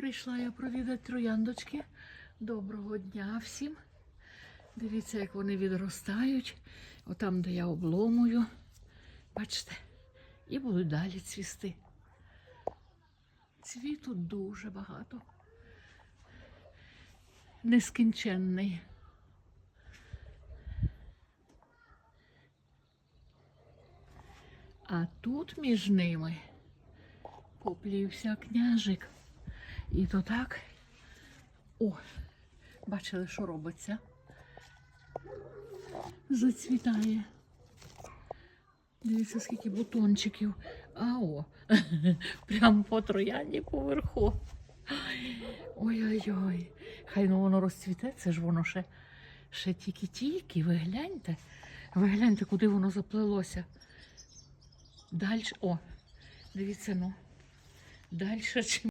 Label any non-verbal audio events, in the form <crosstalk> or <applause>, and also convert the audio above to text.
Прийшла я провідати трояндочки. Доброго дня всім. Дивіться, як вони відростають. Отам, де я обломую. Бачите, і будуть далі цвісти. Цвіту дуже багато. Нескінченний. А тут між ними поплівся княжик. І то так. О, бачили, що робиться. Зацвітає. Дивіться, скільки бутончиків. А о, <laughs> прямо по троянді поверху. Ой-ой-ой. Хай ну воно розцвіте, це ж воно ще, ще тільки-тільки. Ви гляньте. Ви гляньте, куди воно заплелося. Дальше, о, дивіться, ну. Дальше